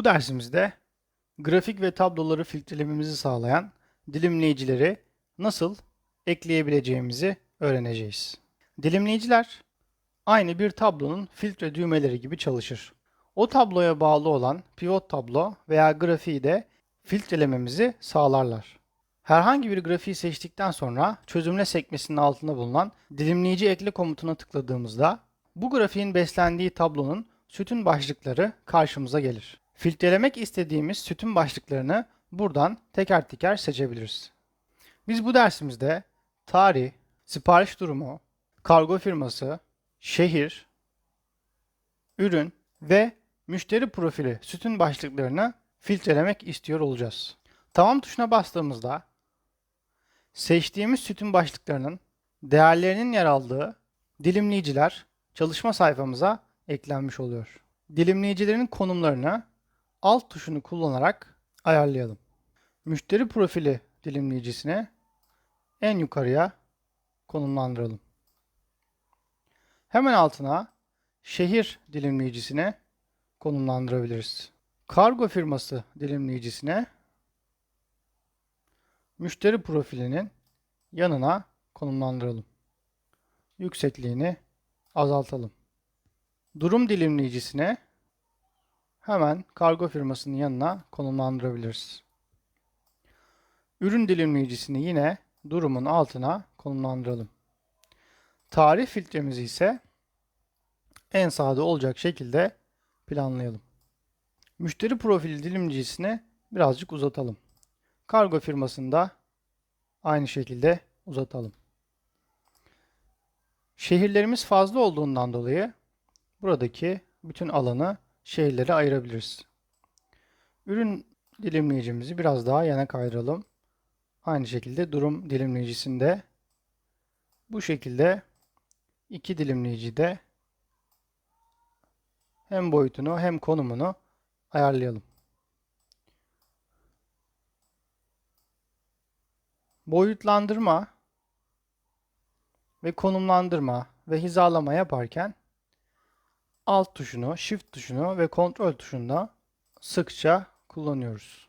Bu dersimizde grafik ve tabloları filtrelememizi sağlayan dilimleyicileri nasıl ekleyebileceğimizi öğreneceğiz. Dilimleyiciler aynı bir tablonun filtre düğmeleri gibi çalışır. O tabloya bağlı olan pivot tablo veya grafiği de filtrelememizi sağlarlar. Herhangi bir grafiği seçtikten sonra çözümle sekmesinin altında bulunan dilimleyici ekle komutuna tıkladığımızda bu grafiğin beslendiği tablonun sütun başlıkları karşımıza gelir. Filtrelemek istediğimiz sütun başlıklarını buradan teker teker seçebiliriz. Biz bu dersimizde tarih, sipariş durumu, kargo firması, şehir, ürün ve müşteri profili sütun başlıklarını filtrelemek istiyor olacağız. Tamam tuşuna bastığımızda seçtiğimiz sütun başlıklarının değerlerinin yer aldığı dilimleyiciler çalışma sayfamıza eklenmiş oluyor. Dilimleyicilerin konumlarını alt tuşunu kullanarak ayarlayalım. Müşteri profili dilimleyicisini en yukarıya konumlandıralım. Hemen altına şehir dilimleyicisine konumlandırabiliriz. Kargo firması dilimleyicisine müşteri profilinin yanına konumlandıralım. Yüksekliğini azaltalım. Durum dilimleyicisine hemen kargo firmasının yanına konumlandırabiliriz. Ürün dilimleyicisini yine durumun altına konumlandıralım. Tarih filtremizi ise en sağda olacak şekilde planlayalım. Müşteri profili dilimleyicisini birazcık uzatalım. Kargo firmasında aynı şekilde uzatalım. Şehirlerimiz fazla olduğundan dolayı buradaki bütün alanı şehirlere ayırabiliriz. Ürün dilimleyicimizi biraz daha yana kaydıralım. Aynı şekilde durum dilimleyicisinde bu şekilde iki dilimleyici de hem boyutunu hem konumunu ayarlayalım. Boyutlandırma ve konumlandırma ve hizalama yaparken alt tuşunu, shift tuşunu ve kontrol tuşunu da sıkça kullanıyoruz.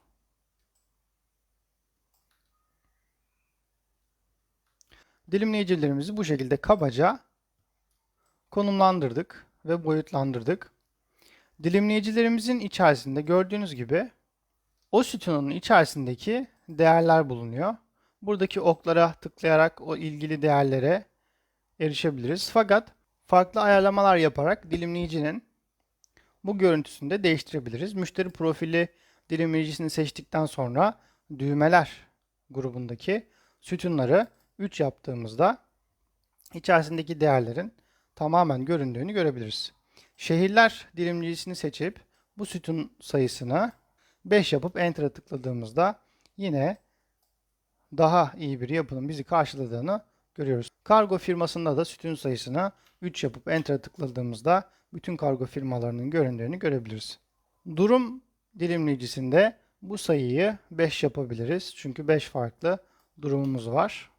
Dilimleyicilerimizi bu şekilde kabaca konumlandırdık ve boyutlandırdık. Dilimleyicilerimizin içerisinde gördüğünüz gibi o sütunun içerisindeki değerler bulunuyor. Buradaki oklara tıklayarak o ilgili değerlere erişebiliriz. Fakat farklı ayarlamalar yaparak dilimleyicinin bu görüntüsünü de değiştirebiliriz. Müşteri profili dilimleyicisini seçtikten sonra düğmeler grubundaki sütunları 3 yaptığımızda içerisindeki değerlerin tamamen göründüğünü görebiliriz. Şehirler dilimleyicisini seçip bu sütun sayısını 5 yapıp Enter'a tıkladığımızda yine daha iyi bir yapının bizi karşıladığını görüyoruz. Kargo firmasında da sütun sayısını 3 yapıp Enter'a tıkladığımızda bütün kargo firmalarının göründüğünü görebiliriz. Durum dilimleyicisinde bu sayıyı 5 yapabiliriz. Çünkü 5 farklı durumumuz var.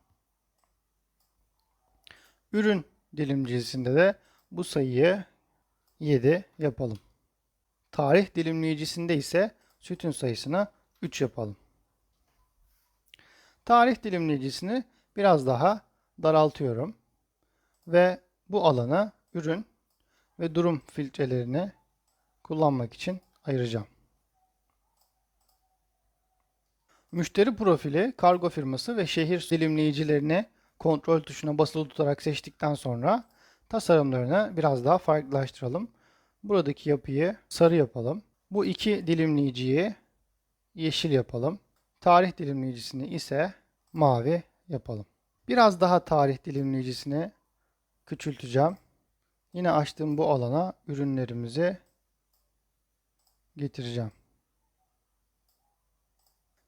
Ürün dilimleyicisinde de bu sayıyı 7 yapalım. Tarih dilimleyicisinde ise sütun sayısını 3 yapalım. Tarih dilimleyicisini biraz daha daraltıyorum ve bu alanı ürün ve durum filtrelerini kullanmak için ayıracağım. Müşteri profili, kargo firması ve şehir dilimleyicilerini kontrol tuşuna basılı tutarak seçtikten sonra tasarımlarını biraz daha farklılaştıralım. Buradaki yapıyı sarı yapalım. Bu iki dilimleyiciyi yeşil yapalım. Tarih dilimleyicisini ise mavi yapalım. Biraz daha tarih dilimleyicisini küçülteceğim. Yine açtığım bu alana ürünlerimizi getireceğim.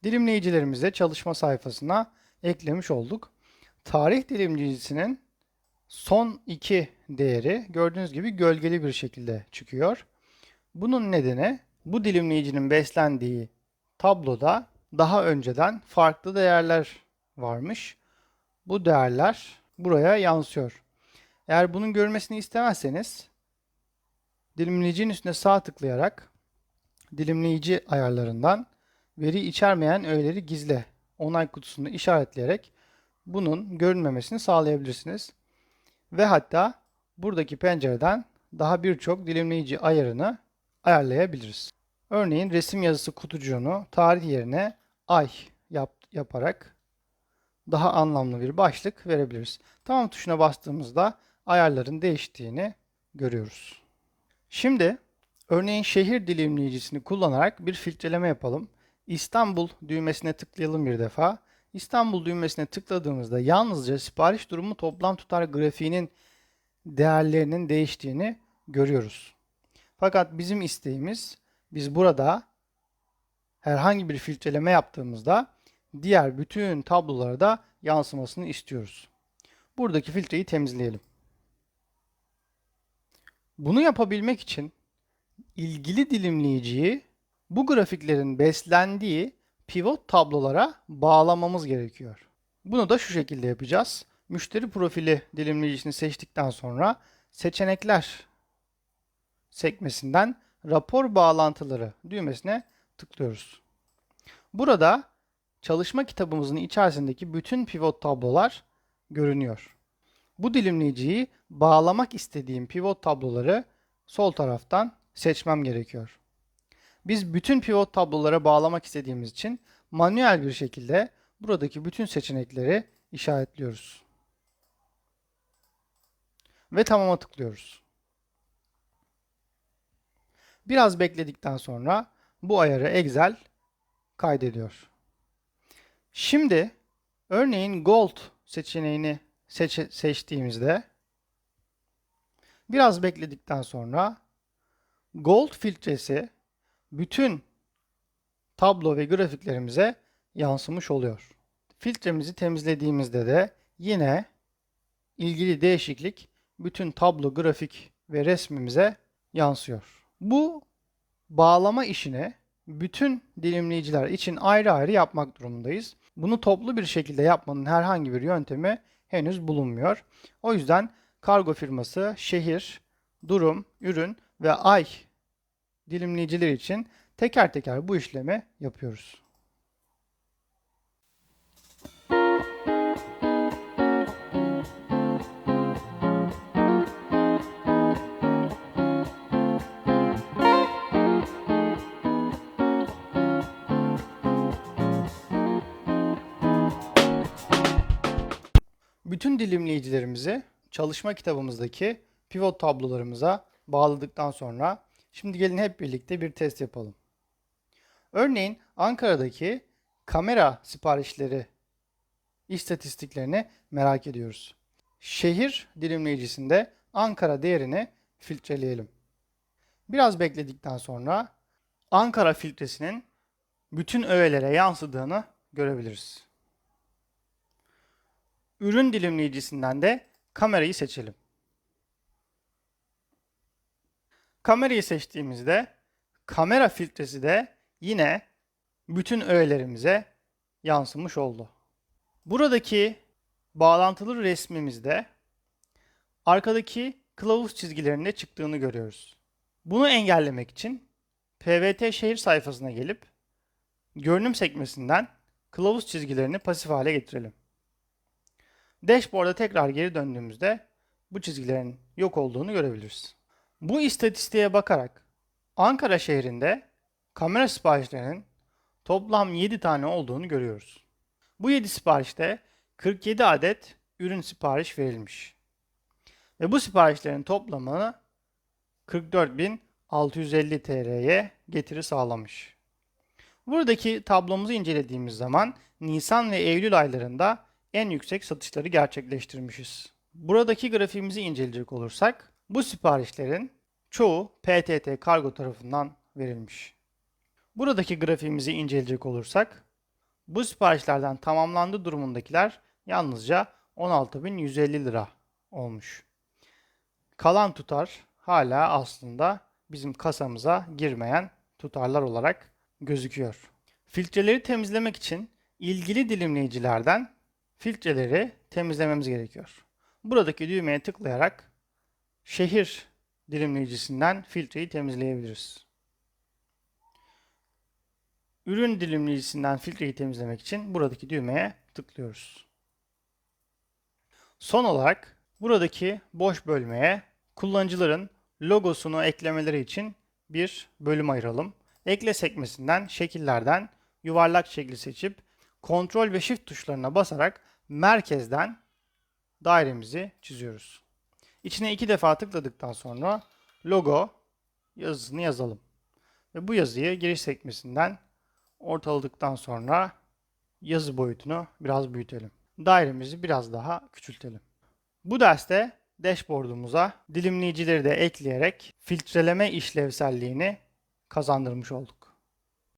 Dilimleyicilerimizi çalışma sayfasına eklemiş olduk. Tarih dilimleyicisinin son iki değeri gördüğünüz gibi gölgeli bir şekilde çıkıyor. Bunun nedeni bu dilimleyicinin beslendiği tabloda daha önceden farklı değerler varmış. Bu değerler buraya yansıyor. Eğer bunun görmesini istemezseniz dilimleyicinin üstüne sağ tıklayarak dilimleyici ayarlarından veri içermeyen öğeleri gizle onay kutusunu işaretleyerek bunun görünmemesini sağlayabilirsiniz. Ve hatta buradaki pencereden daha birçok dilimleyici ayarını ayarlayabiliriz. Örneğin resim yazısı kutucuğunu tarih yerine ay yap, yaparak daha anlamlı bir başlık verebiliriz. Tamam tuşuna bastığımızda ayarların değiştiğini görüyoruz. Şimdi örneğin şehir dilimleyicisini kullanarak bir filtreleme yapalım. İstanbul düğmesine tıklayalım bir defa. İstanbul düğmesine tıkladığımızda yalnızca sipariş durumu toplam tutar grafiğinin değerlerinin değiştiğini görüyoruz. Fakat bizim isteğimiz biz burada herhangi bir filtreleme yaptığımızda diğer bütün tablolara da yansımasını istiyoruz. Buradaki filtreyi temizleyelim. Bunu yapabilmek için ilgili dilimleyiciyi bu grafiklerin beslendiği pivot tablolara bağlamamız gerekiyor. Bunu da şu şekilde yapacağız. Müşteri profili dilimleyicisini seçtikten sonra seçenekler sekmesinden rapor bağlantıları düğmesine tıklıyoruz. Burada çalışma kitabımızın içerisindeki bütün pivot tablolar görünüyor. Bu dilimleyiciyi bağlamak istediğim pivot tabloları sol taraftan seçmem gerekiyor. Biz bütün pivot tablolara bağlamak istediğimiz için manuel bir şekilde buradaki bütün seçenekleri işaretliyoruz. Ve tamama tıklıyoruz. Biraz bekledikten sonra bu ayarı Excel kaydediyor. Şimdi örneğin Gold seçeneğini seç seçtiğimizde biraz bekledikten sonra Gold filtresi bütün tablo ve grafiklerimize yansımış oluyor. Filtremizi temizlediğimizde de yine ilgili değişiklik bütün tablo, grafik ve resmimize yansıyor. Bu bağlama işini bütün dilimleyiciler için ayrı ayrı yapmak durumundayız. Bunu toplu bir şekilde yapmanın herhangi bir yöntemi henüz bulunmuyor. O yüzden kargo firması şehir, durum, ürün ve ay dilimleyiciler için teker teker bu işlemi yapıyoruz. Bütün dilimleyicilerimizi çalışma kitabımızdaki pivot tablolarımıza bağladıktan sonra şimdi gelin hep birlikte bir test yapalım. Örneğin Ankara'daki kamera siparişleri istatistiklerini merak ediyoruz. Şehir dilimleyicisinde Ankara değerini filtreleyelim. Biraz bekledikten sonra Ankara filtresinin bütün öğelere yansıdığını görebiliriz. Ürün dilimleyicisinden de kamerayı seçelim. Kamerayı seçtiğimizde kamera filtresi de yine bütün öğelerimize yansımış oldu. Buradaki bağlantılı resmimizde arkadaki kılavuz çizgilerinde çıktığını görüyoruz. Bunu engellemek için PVT şehir sayfasına gelip görünüm sekmesinden kılavuz çizgilerini pasif hale getirelim. Dashboard'a tekrar geri döndüğümüzde bu çizgilerin yok olduğunu görebiliriz. Bu istatistiğe bakarak Ankara şehrinde kamera siparişlerinin toplam 7 tane olduğunu görüyoruz. Bu 7 siparişte 47 adet ürün sipariş verilmiş. Ve bu siparişlerin toplamı 44.650 TL'ye getiri sağlamış. Buradaki tablomuzu incelediğimiz zaman Nisan ve Eylül aylarında en yüksek satışları gerçekleştirmişiz. Buradaki grafiğimizi inceleyecek olursak bu siparişlerin çoğu PTT kargo tarafından verilmiş. Buradaki grafiğimizi inceleyecek olursak bu siparişlerden tamamlandı durumundakiler yalnızca 16.150 lira olmuş. Kalan tutar hala aslında bizim kasamıza girmeyen tutarlar olarak gözüküyor. Filtreleri temizlemek için ilgili dilimleyicilerden filtreleri temizlememiz gerekiyor. Buradaki düğmeye tıklayarak şehir dilimleyicisinden filtreyi temizleyebiliriz. Ürün dilimleyicisinden filtreyi temizlemek için buradaki düğmeye tıklıyoruz. Son olarak buradaki boş bölmeye kullanıcıların logosunu eklemeleri için bir bölüm ayıralım. Ekle sekmesinden şekillerden yuvarlak şekli seçip Ctrl ve Shift tuşlarına basarak merkezden dairemizi çiziyoruz. İçine iki defa tıkladıktan sonra logo yazısını yazalım. Ve bu yazıyı giriş sekmesinden ortaladıktan sonra yazı boyutunu biraz büyütelim. Dairemizi biraz daha küçültelim. Bu derste dashboard'umuza dilimleyicileri de ekleyerek filtreleme işlevselliğini kazandırmış olduk.